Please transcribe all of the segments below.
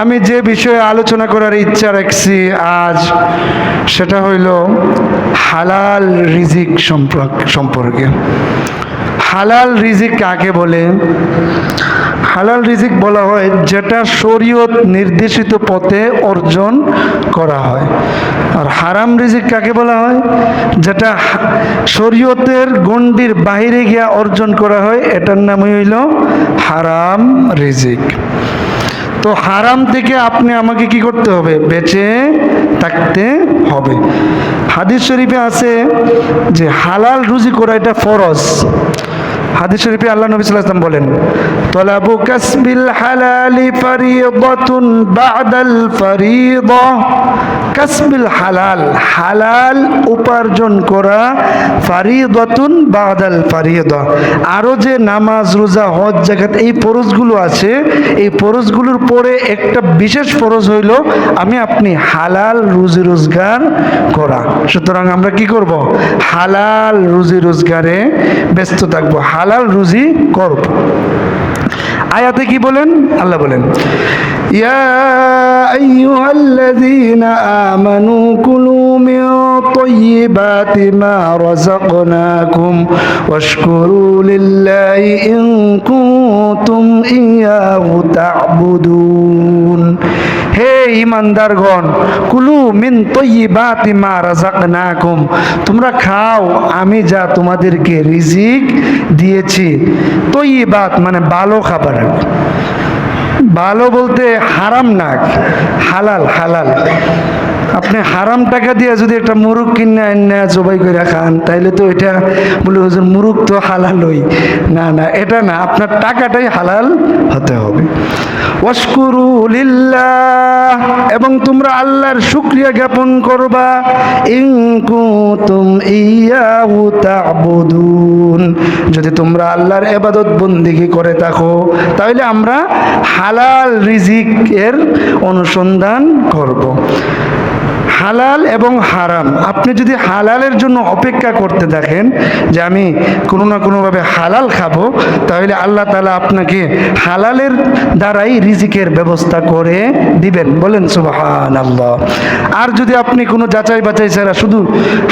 আমি যে বিষয়ে আলোচনা করার ইচ্ছা রাখছি আজ, সেটা হইল হালাল রিজিক সম্পর্ক হালাল রিজিক কাকে বলে? হালাল রিজিক বলা হয় যেটা শরীয়ত নির্দেশিত পথে অর্জন করা হয়। আর হারাম রিজিক কাকে বলা হয়? যেটা শরীয়তের গণ্ডির বাইরে গিয়া অর্জন করা হয়, এটার নামই হইল হারাম রিজিক। তো হারাম থেকে আপনি আমাকে কি করতে হবে? বেঁচে থাকতে হবে। হাদিস শরীফে আছে যে হালাল রুজি করা এটা ফরজ। হাদিস শরীফে আল্লাহ নবী ওয়াসাল্লাম বলেন, তলাবু কাসবিল হালালি ফারিদাতুন বাদাল ফারিদা। কাসবিল হালাল হালাল উপার্জন করা ফারিদাতুন বাদাল ফারিদা। আরও যে নামাজ, রোজা, হজ জাকাত এই ফরজগুলো আছে, এই ফরজগুলোর পরে একটা বিশেষ ফরজ হইল, আমি আপনি হালাল রুজি রোজগার করা। সুতরাং আমরা কি করব? হালাল রুজি রোজগারে ব্যস্ত থাকব। হালাল রুজি করব আয়াতে কি বলেন? আল্লাহ বলেন, ইয়া আইয়ুহাল্লাযীনা আমানু কুলু মিন তাইয়্যিবাতি মা রাযাকনাকুম ওয়াশকুরু লিল্লাহি ইন কুনতুম ইয়াহু হে ইমানদারগণ, কুলু মিন তৈবাতি মা রাজাকনাকুম তোমরা খাও, আমি যা তোমাদেরকে রিজিক দিয়েছি। তৈবাত মানে ভালো খাবার। ভালো বলতে হারাম নাক হালাল হালাল। আপনি হারাম টাকা দিয়ে যদি একটা মুরুখ কিনে আনে জবাই করে খান, তাইলে তো এটা বলে হুজুর, মুরুখ তো হালালই। না না, এটা না, আপনার টাকাটাই হালাল হতে হবে। এবং তোমরা আল্লাহর শুক্রিয়া জ্ঞাপন করবা। ইন কুতুম ইয়াহু তা'বুদুন। যদি তোমরা আল্লাহর এবাদত বন্দিগি করে থাকো তাহলে আমরা হালাল রিজিকের অনুসন্ধান করব। হালাল এবং হারাম। আপনি যদি হালালের জন্য অপেক্ষা করতে দেখেন যে আমি কোনো না কোনোভাবে হালাল খাব, তাহলে আল্লাহ তালা আপনাকে হালালের দ্বারাই রিজিকের ব্যবস্থা করে দিবেন। বলেন সুবাহান আল্লাহ আর যদি আপনি কোনো যাচাই বাছাই ছাড়া শুধু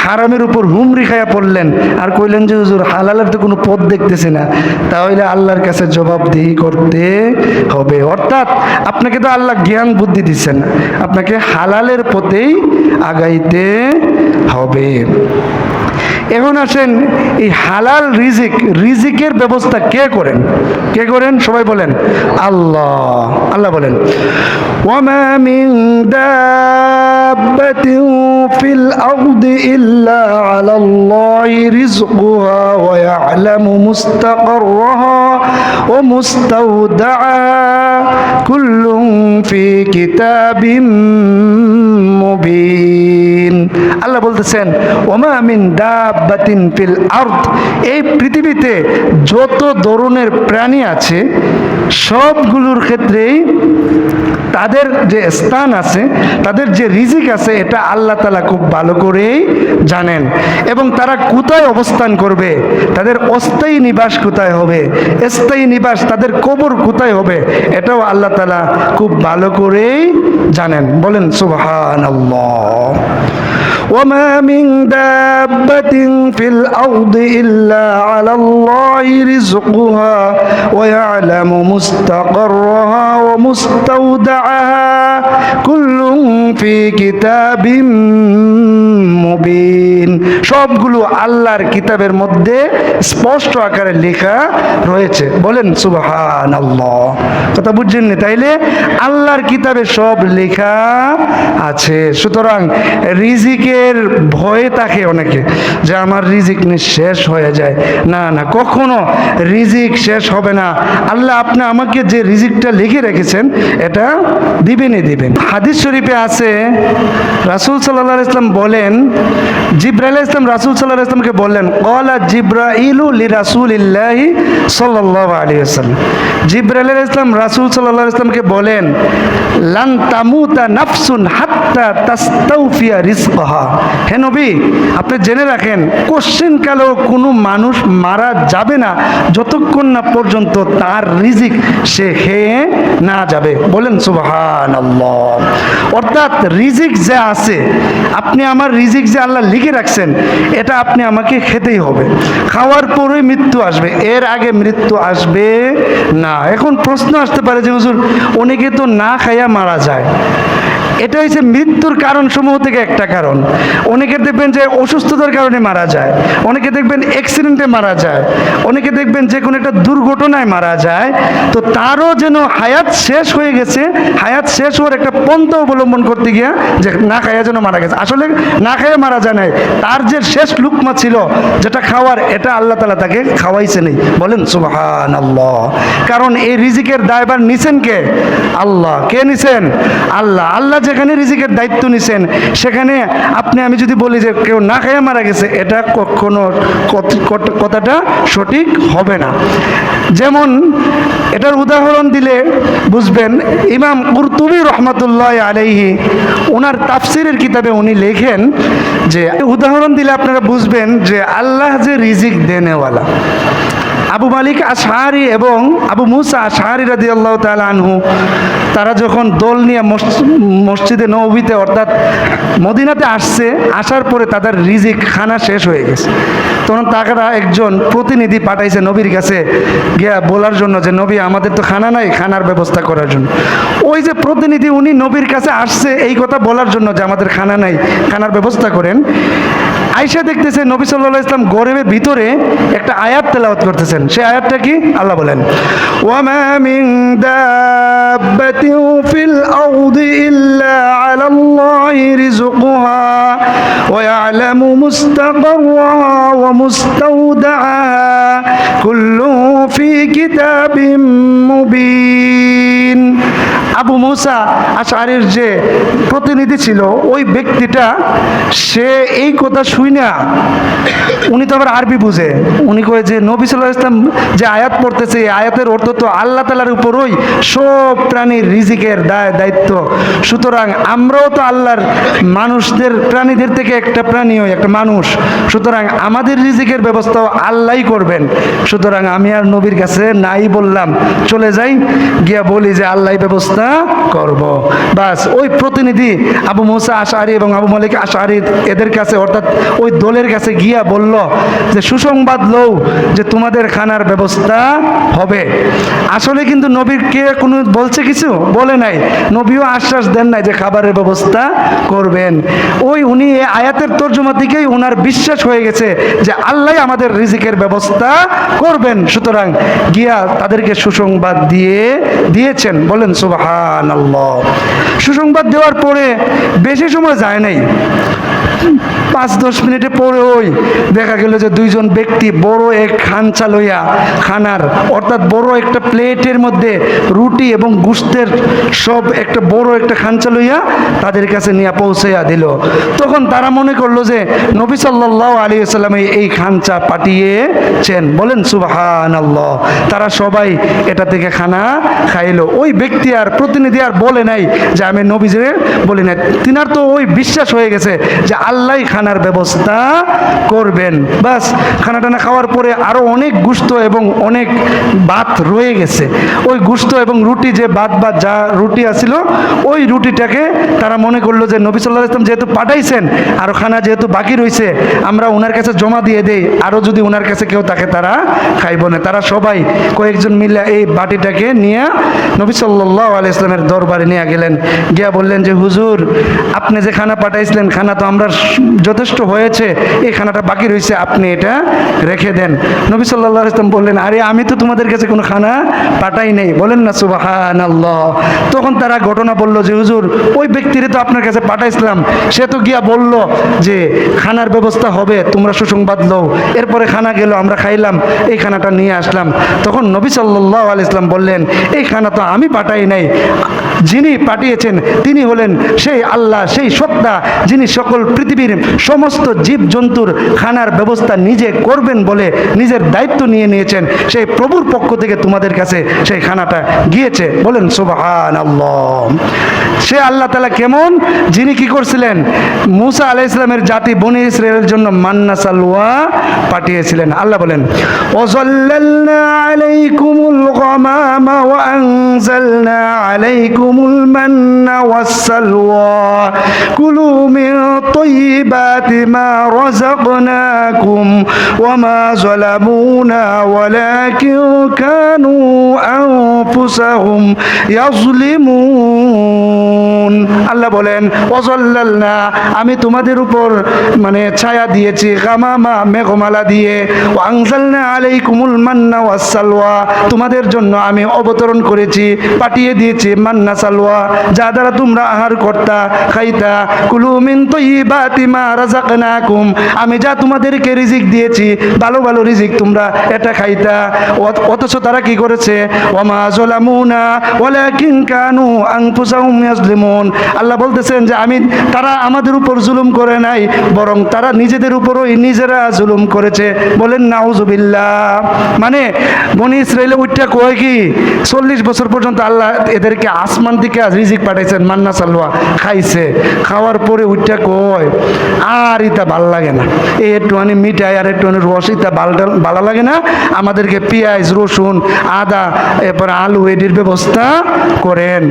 হারামের উপর হুমরি খায়া পড়লেন, আর কইলেন যে, হুজুর, হালালের তো কোনো পথ দেখতেছি না, তাহলে আল্লাহর কাছে জবাবদিহি করতে হবে। অর্থাৎ, আপনাকে তো আল্লাহ জ্ঞান বুদ্ধি দিচ্ছেন। আপনাকে হালালের পথেই আগাইতে হবে। এখন আসেন, এই হালাল রিজিক, রিজিকের ব্যবস্থা কে করেন? কে করেন? সবাই বলেন, আল্লাহ। আল্লাহ বলেন, ওয়ামা মিন দাব্বাতিন ফিল আরদি ইল্লা আলাল্লাহি রিজকুহা ওয়া ইয়ালামু মুস্তাকাররাহা ওয়া মুস্তাওদাআহা কুল্লুন ফি কিতাবিম মুবিন। আল্লাহ বলতেছেন ওমা মিন বাতিন ফিল আরদ। এই পৃথিবীতে যত ধরনের প্রাণী আছে সবগুলোর ক্ষেত্রেই তাদের যে স্থান আছে, তাদের যে রিজিক আছে, এটা আল্লাহ তালা খুব ভালো করেই জানেন। এবং তারা কোথায় অবস্থান করবে, তাদের অস্থায়ী নিবাস কোথায় হবে, স্থায়ী নিবাস তাদের কবর কোথায় হবে, এটাও আল্লাহ তালা খুব ভালো করেই জানেন। বলেন আল্লাহ وما من دابة في الأرض إلا على الله رزقها ويعلم مستقرها ومستودعها كل في كتاب মুবিন সবগুলো আল্লাহর কিতাবের মধ্যে স্পষ্ট আকারে লেখা রয়েছে বলেন সুবহান আল্লাহ কথা বুঝছেন নি তাইলে আল্লাহর কিতাবে সব লেখা আছে সুতরাং রিজিকের ভয়ে থাকে অনেকে যে আমার রিজিক শেষ হয়ে যায়। না না, কখনো রিজিক শেষ হবে না। আল্লাহ আপনি আমাকে যে রিজিকটা লিখে রেখেছেন, এটা দিবেনই দিবেন। হাদিস শরীফে আছে, রাসুল আলাইহি ইসলাম বলেন, জিব্রাইল ইসলাম রাসুল আলাইহি ইসলামকে বললেন কলা জিব্রাইলু লি রাসূলিল্লাহি সাল্লাল্লাহু আলাইহি ওয়াসাল্লাম। জিব্রাইল ইসলাম রাসূল আলাইহি ইসলামকে বলেন, লান তামুতা নাফসুন হাত্তা তাস্তাউফিয়া রিজকাহা। হে নবী, আপনি জেনে রাখেন, কোশ্চেন কালেও কোনো মানুষ মারা যাবে না যতক্ষণ না পর্যন্ত তার রিজিক সে খেয়ে না যাবে? বলেন সুবহান অর্থাৎ রিজিক যে আছে, আপনি আমার রিজিক যে আল্লাহ লিখে রাখছেন, এটা আপনি আমাকে খেতেই হবে। খাওয়ার পরে মৃত্যু আসবে, এর আগে মৃত্যু আসবে না। এখন প্রশ্ন আসতে পারে যে, হুজুর, অনেকে তো না খাইয়া মারা যায়। এটা হচ্ছে মৃত্যুর কারণ সমূহ থেকে একটা কারণ। অনেকে দেখবেন যে অসুস্থতার কারণে মারা যায়, অনেকে দেখবেন অ্যাক্সিডেন্টে মারা যায়, অনেকে দেখবেন যে কোনো একটা দুর্ঘটনায় মারা যায়। তো তারও যেন হায়াত শেষ হয়ে গেছে, হায়াত শেষ হওয়ার একটা পন্থা অবলম্বন করতে গিয়ে যে না খাইয়া যেন মারা গেছে। আসলে না খাইয়া মারা যায় নাই, তার যে শেষ লুকমা ছিল, যেটা খাওয়ার, এটা আল্লাহ তালা তাকে খাওয়াইছে নেই। বলেন সুবহান আল্লাহ কারণ এই রিজিকের দায়বার নিছেন কে? আল্লাহ। কে নিছেন? আল্লাহ। আল্লাহ যেখানে রিজিকের দায়িত্ব নিছেন, সেখানে আপনি, আমি যদি বলি যে কেউ না খাইয়া মারা গেছে, এটা কখনো কথাটা সঠিক হবে না। যেমন, এটার উদাহরণ দিলে বুঝবেন, ইমাম কুরতুবি রহমতুল্লাহ আলাইহি, ওনার তাফসিরের কিতাবে উনি লেখেন যে, উদাহরণ দিলে আপনারা বুঝবেন যে আল্লাহ যে রিজিক দেনেওয়ালা। আবু মালিক আশহারি এবং আবু মুসা আশহারি রাদি আল্লাহ আনহু, তারা যখন দল নিয়ে মস- মসজিদে নবীতে অর্থাৎ মদিনাতে আসছে, আসার পরে তাদের রিজিক খানা শেষ হয়ে গেছে। তখন তারা একজন প্রতিনিধি পাঠাইছে নবীর কাছে গিয়া বলার জন্য যে, নবী, আমাদের তো খানা নাই, খানার ব্যবস্থা করার জন্য। ওই যে প্রতিনিধি উনি নবীর কাছে আসছে এই কথা বলার জন্য যে, আমাদের খানা নাই, খানার ব্যবস্থা করেন। আয়সা দেখতেছে নবী সাল্লাহ ইসলাম গরিবের ভিতরে একটা আয়াত তেলাওয়াত করতেছেন। সেই আয়াতটা কি? আল্লাহ বলেন, ওয়ামা মিন দাব্বাতিন ফিল আরদি ইল্লা আলাল্লাহি রিজকুহা ওয়া ইয়ালামু মুস্তাকাররাহা ওয়া মুস্তাওদাআহা কুল্লু ফি কিতাবিম মুবিন। আবু মুসা আশারির যে প্রতিনিধি ছিল, ওই ব্যক্তিটা, সে এই কথা শুই না উনি তো আবার আরবি বুঝে। উনি কয়ে যে, নবী সাল্লাহ ইসলাম যে আয়াত পড়তেছে, এই আয়াতের অর্থ তো আল্লাহ তালার উপরই সব প্রাণীর রিজিকের দায়, দায়িত্ব। সুতরাং আমরাও তো আল্লাহর মানুষদের, প্রাণীদের থেকে একটা প্রাণীও একটা মানুষ। সুতরাং আমাদের রিজিকের ব্যবস্থাও আল্লাহই করবেন। সুতরাং আমি আর নবীর কাছে নাই বললাম। চলে যাই, গিয়া বলি যে আল্লাহ ব্যবস্থা। করব। বাস, ওই প্রতিনিধি আবু মুসা আশারি এবং আবু মালিক আশারি এদের কাছে, অর্থাৎ ওই দলের কাছে গিয়া বলল যে, সুসংবাদ লও যে তোমাদের খানার ব্যবস্থা হবে। আসলে কিন্তু নবীরকে কোনো বলছে কিছু? বলে নাই। নবীও আশ্বাস দেন নাই যে খাবারের ব্যবস্থা করবেন। ওই উনি আয়াতের তর্জমা দিকেই ওনার বিশ্বাস হয়ে গেছে যে আল্লাহ আমাদের রিজিকের ব্যবস্থা করবেন। সুতরাং গিয়া তাদেরকে সুসংবাদ দিয়ে দিয়েছেন। বলেন সুসংবাদ দেওয়ার পরে বেশি সময় যায় নাই। পাঁচ, দশ মিনিটে পরে ওই দেখা গেল যে দুইজন ব্যক্তি বড় এক খানচা লইয়া খানার, অর্থাৎ বড় একটা প্লেটের মধ্যে রুটি এবং গুস্তের সব একটা বড় একটা খানচা লইয়া তাদের কাছে নিয়ে পৌঁছাইয়া দিল। তখন তারা মনে করল যে নবী সাল্লাহ আলী সাল্লামে এই খানচা পাঠিয়েছেন। বলেন সুবাহান আল্লাহ তারা সবাই এটা থেকে খানা খাইলো। ওই ব্যক্তি আর প্রতিনিধি আর বলে নাই যে আমি নবীজে বলি নাই। তিনার তো ওই বিশ্বাস হয়ে গেছে যে আল্লাহ খানার ব্যবস্থা করবেন। বাস খানা টানা খাওয়ার পরে আরও অনেক গুস্ত এবং অনেক ভাত রয়ে গেছে। ওই গুস্ত এবং রুটি যে ভাত বা যা রুটি আছিল, ওই রুটিটাকে তারা মনে করল যে নবী সাল্লাহ ইসলাম যেহেতু পাঠাইছেন, আর খানা যেহেতু বাকি রয়েছে আমরা ওনার কাছে জমা দিয়ে দেই আরও যদি ওনার কাছে কেউ থাকে তারা খাইব না। তারা সবাই কয়েকজন মিলে এই বাটিটাকে নিয়ে নবী সাল্লাহ আলি ইসলামের দরবারে নিয়ে গেলেন। গিয়া বললেন যে, হুজুর, আপনি যে খানা পাঠাইছিলেন, খানা তো আমরা যথেষ্ট হয়েছে, এই খানাটা বাকি রয়েছে, আপনি এটা রেখে দেন। নবী সাল্লাহ ইসলাম বললেন, আরে, আমি তো তোমাদের কাছে কোনো খানা পাঠাই নেই। বলেন না সুবাহান আল্লাহ তখন তারা ঘটনা বলল যে, হুজুর, ওই ব্যক্তিরে তো আপনার কাছে পাঠাইছিলাম। সে তো গিয়া বলল যে, খানার ব্যবস্থা হবে, তোমরা সুসংবাদ লও। এরপরে খানা গেল, আমরা খাইলাম, এই খানাটা নিয়ে আসলাম। তখন নবী সাল্লাহ আল ইসলাম বললেন, এই খানা তো আমি পাঠাই নাই। যিনি পাঠিয়েছেন, তিনি হলেন সেই আল্লাহ, সেই সত্তা যিনি সকল পৃথিবীর সমস্ত জীবজন্তুর খানার ব্যবস্থা নিজে করবেন বলে নিজের দায়িত্ব নিয়ে নিয়েছেন, সেই প্রভুর পক্ষ থেকে তোমাদের কাছে সেই খানাটা গিয়েছে। বলেন সুবাহান আল্লাহ সে আল্লাহ তালা কেমন? যিনি কি করছিলেন? মুসা আলাহ ইসলামের জাতি বনি ইসরায়েলের জন্য মান্না সালুয়া পাঠিয়েছিলেন। আল্লাহ বলেন ওজল্লাল্লা আলাইকুমুল গামামা ওয়া আনজালনা আলাইকুম عليكم المن والسلوى كلوا من طيبات ما رزقناكم وما ظلمونا ولكن كانوا أنفسهم يظلمون আল্লাহ বলেন ওজল্লালনা আমি তোমাদের উপর মানে ছায়া দিয়েছি গামামা মেঘমালা দিয়ে ও আংজালনা আলাইকুমুল মান্না ওয়াসালওয়া তোমাদের জন্য আমি অবতরণ করেছি পাঠিয়ে দিয়েছি মান্না সালওয়া যা দ্বারা তোমরা আহার খাইতা তৈবাতি মা রাজাকনাকুম আমি যা তোমাদেরকে রিজিক দিয়েছি, ভালো ভালো রিজিক তোমরা এটা খাইতা। অথচ তারা কি করেছে? ওমা জলামুনা, ওয়ালাকিন কানু আনফুসাহুম ইয়াজলিমুন। আল্লাহ বলতেছেন যে আমি তারা আমাদের উপর জুলুম করে নাই, বরং তারা নিজেদের উপরই নিজেরা জুলুম করেছে। বলেন, নাউজুবিল্লাহ। মানে বনি ইসরায়েলে উঠটা কয় কি? চল্লিশ বছর পর্যন্ত আল্লাহ এদেরকে আসমান থেকে রিজিক পাঠাইছেন, মান্না সালওয়া খাইছে, খাওয়ার পরে উঠটা কয়, আর ইতা ভালো লাগে না। এই একটুখানি মিঠাই, আর একটুখানি রস, ইতা ভালো লাগে না। আমাদেরকে পেঁয়াজ, রসুন, আদা, এরপর আলু, এটির ব্যবস্থা করেন।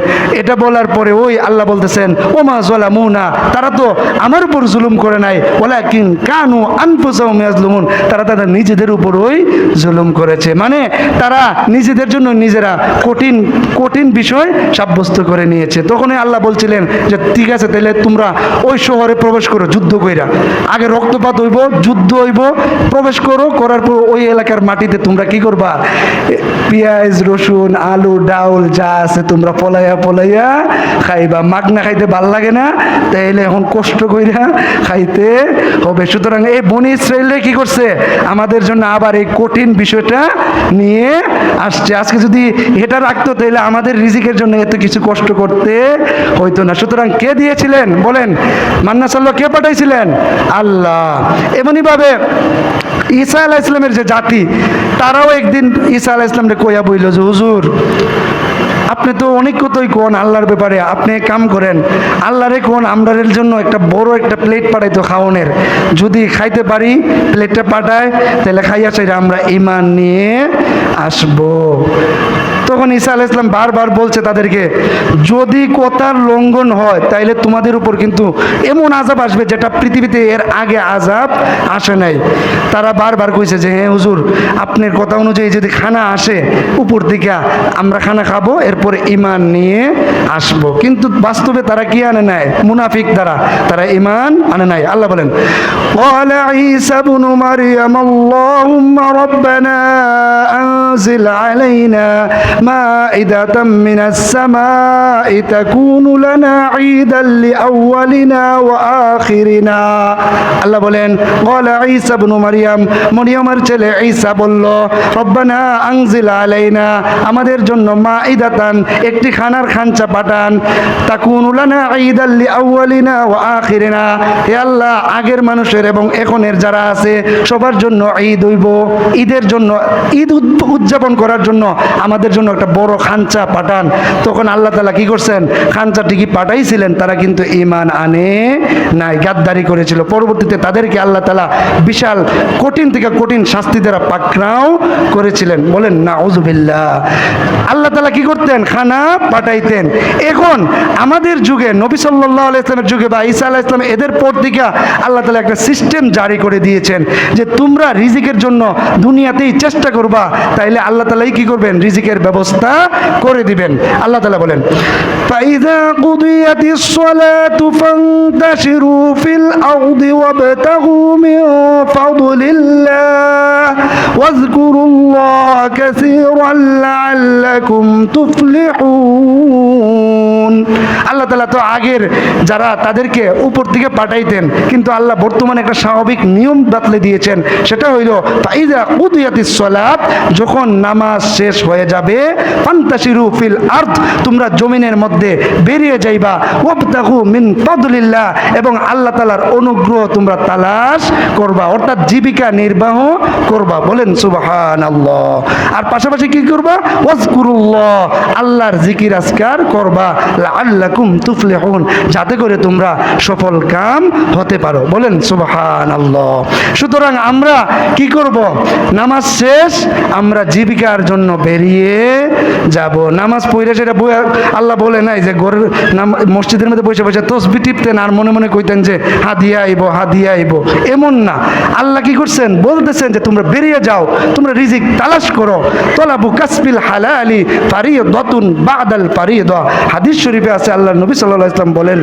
এটা বলার পরে ওই আল্লাহ বলতেছেন ও মা জলা মুনা তারা তো আমার উপর জুলুম করে নাই। ওলা কিন কানু আনফুসাহুম ইয়াজলুমুন। তারা তাদের নিজেদের উপরই জুলুম করেছে। মানে তারা নিজেদের জন্য নিজেরা কঠিন কঠিন বিষয় সাব্যস্ত করে নিয়েছে। তখনই আল্লাহ বলছিলেন যে, ঠিক আছে, তাহলে তোমরা ওই শহরে প্রবেশ করো, যুদ্ধ কইরা। আগে রক্তপাত হইব, যুদ্ধ হইব, প্রবেশ করো, করার পর ওই এলাকার মাটিতে তোমরা কি করবা? পেঁয়াজ, রসুন, আলু, ডাউল যা আছে তোমরা পলাইয়া পলাইয়া খাইবা। মাগনা খাইতে ভালো লাগে না, তাইলে এখন কষ্ট কইরা খাইতে হবে। সুতরাং এই বনি ইসরায়েলে কি করছে? আমাদের জন্য আবার এই কঠিন বিষয়টা নিয়ে আসছে। আজকে যদি এটা রাখতো তাহলে আমাদের রিজিকের জন্য এত কিছু কষ্ট করতে হইতো না। সুতরাং কে দিয়েছিলেন? বলেন, মান্না সাল্লাহ কে পাঠাইছিলেন? আল্লাহ। এমনইভাবে ঈসা আলাহ ইসলামের যে জাতি, তারাও একদিন ঈসা আলাহ ইসলামকে কইয়া বইল যে, হুজুর, আপনি তো অনেক কথাই কোন আল্লাহর ব্যাপারে, আপনি কাম করেন, আল্লাহরে কোন আমরারের জন্য একটা বড় একটা প্লেট পাঠাইতো খাওয়ানের যদি খাইতে পারি প্লেটটা পাঠায়, তাহলে খাইয়া চাই আমরা ইমান নিয়ে আসব। তখন ঈসা আলাহ ইসলাম বারবার বলছে তাদেরকে যদি কথার লঙ্ঘন হয় তাইলে তোমাদের উপর কিন্তু এমন আজাব আসবে যেটা পৃথিবীতে এর আগে আজাব আসে নাই তারা বারবার কইছে যে হ্যাঁ হুজুর আপনার কথা অনুযায়ী যদি খানা আসে উপর দিকে আমরা খানা খাবো এরপরে ইমান নিয়ে আসব কিন্তু বাস্তবে তারা কি আনে নাই মুনাফিক দ্বারা তারা ইমান আনে নাই আল্লাহ বলেন قال عيسى ابن مريم اللهم ربنا أنزل علينا مائدة من السماء تكون لنا عيدا لأولنا وآخرنا আল্লাহ বলেন قال عيسى ابن مريم মরিয়মের ছেলে ঈসা বলল রব্বানা আনজিল আলাইনা আমাদের জন্য মাইদাতান একটি খানার খাঞ্চা পাঠান তাকুন উলানা ঈদাল লিআউয়ালিনা ওয়া আখিরিনা হে আল্লাহ আগের মানুষের এবং এখনের যারা আছে সবার জন্য ঈদ হইব ঈদের জন্য ঈদ উদ- উদযাপন করার জন্য আমাদের জন্য একটা বড় খাঞ্চা পাঠান। তখন আল্লাহ তালা কি করছেন? খাঞ্চাটি কি পাঠাইছিলেন? তারা কিন্তু ইমান আনে নাই, গাদ্দারি করেছিল। পরবর্তীতে তাদেরকে আল্লাহ তালা বিশাল কঠিন থেকে কঠিন শাস্তি দ্বারা পাকড়াও করেছিলেন। বলেন না উজুবিল্লা আল্লাহ তালা কি করতেন? খানা পাঠাইতেন। এখন আমাদের যুগে, নবী সাল্লাহ ইসলামের যুগে বা ঈসা আল্লাহ ইসলাম এদের পর থেকে আল্লাহ তালা একটা সিস্টেম জারি করে দিয়েছেন যে তোমরা রিজিকের জন্য দুনিয়াতেই চেষ্টা করবা, তাইলে আল্লাহ তালাই কি করবেন? রিজিকের ব্যবস্থা করে দিবেন আল্লাহ তালা বলেন فإذا قضيت الصلاة فانتشروا في الأرض وابتغوا من فضل الله واذكروا الله كثيرا لعلكم تفلحون আল্লাহ তালা তো আগের যারা তাদেরকে উপর দিকে পাঠাইতেন কিন্তু আল্লাহ বর্তমানে একটা স্বাভাবিক নিয়ম বাতলে দিয়েছেন সেটা হইল ফাইদা কুদিয়াতিস সালাত যখন নামাজ শেষ হয়ে যাবে ফিল আর্থ তোমরা জমিনের মধ্যে বেরিয়ে যাইবা। মিন এবং আল্লাহ তাআলার অনুগ্রহ তোমরা তালাশ করবা, অর্থাৎ জীবিকা নির্বাহ করবা। বলেন, সুবহানাল্লাহ। আর পাশাপাশি কি করবা? ওয়াজকুরুল্লাহ, আল্লাহর জিকির আজকার করবা। লাআল্লাকুম তুফলিহুন, যাতে করে তোমরা সফল কাম হতে পারো। বলেন, সুবহানাল্লাহ। সুতরাং আমরা কি করব? নামাজ শেষ, আমরা জীবিকার জন্য বেরিয়ে যাব। নামাজ পড়ে সেটা আল্লাহ বলে নাই যে ঘরের নাম মসজিদের মধ্যে বসে বসে তসবি টিপতেন আর মনে মনে কইতেন যে হা দিয়ে আইব হা দিয়ে আইব। এমন না। আল্লাহ কি করছেন? বলতেছেন যে, তোমরা বেরিয়ে যাও, তোমরা রিজিক তালাশ করো। তলাবু কাসবিল হালালি পারিয়ে দতুন বাদাল পারিয়ে দ হাদিস শরীফে আছে, আল্লাহ নবী সাল্লাহ ইসলাম বলেন,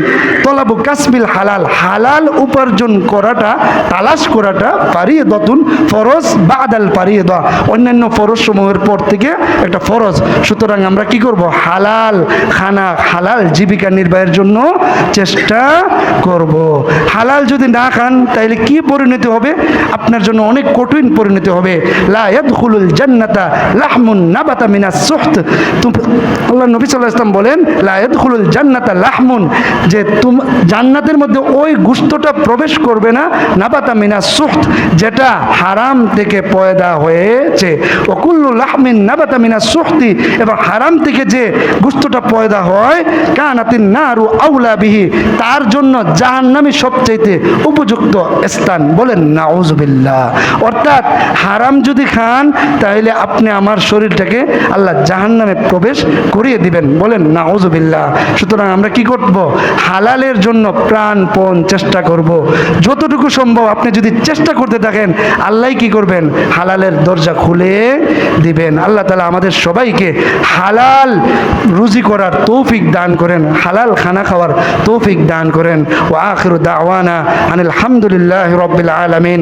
তলাবু কাসবিল হালাল। হালাল উপার্জন করাটা, তালাশ করাটা পারিয়ে দতুন ফরজ বাদাল পারিয়ে দেওয়া অন্যান্য ফরজ সমূহের পর থেকে একটা ফরজ সুতরাং আমরা কি করব? হালাল খানা, হালাল জীবিকা নির্বাহের জন্য চেষ্টা করব। হালাল যদি না খান তাহলে কি পরিণতি হবে? আপনার জন্য অনেক কঠিন পরিণতি হবে। লা ইয়াদখুলুল জান্নাতা লাহমুন নাবাতা মিনাস সুহত। আল্লাহ নবী সাল্লাল্লাহু আলাইহি ওয়াসাল্লাম বলেন, লা ইয়াদখুলুল জান্নাতা লাহমুন। যে তুম জান্নাতের মধ্যে ওই গুস্তটা প্রবেশ করবে না, নাবাতা মিনাস সুহত, যেটা হারাম থেকে পয়দা হয়েছে। ওকুল্লু লাহমিন নাবাতা সুহতি। এবং হারাম থেকে যে গুস্তটা পয়দা হয়, কানাতিন নারু আউলা বিহি, তার জন্য জাহান্নামি সবচাইতে উপযুক্ত স্থান বলেন নাউজুবিল্লাহ। অর্থাৎ হারাম যদি খান তাহলে আপনি আমার শরীরটাকে আল্লাহ জাহান্নামে প্রবেশ করিয়ে দিবেন বলেন নাউজুবিল্লাহ। সুতরাং আমরা কি করব? হালালের জন্য প্রাণপণ চেষ্টা করব। যতটুকু সম্ভব আপনি যদি চেষ্টা করতে থাকেন, আল্লাহ কি করবেন? হালালের দরজা খুলে দিবেন। আল্লাহ তালা আমাদের সবাইকে হালাল রুজি করার তৌফিক দান করেন, হালাল খানা খাওয়ার তৌফিক দান করেন। ও আখরু দাওয়ানা আনিল হামদুলিল্লাহ রব্বিল আলমিন।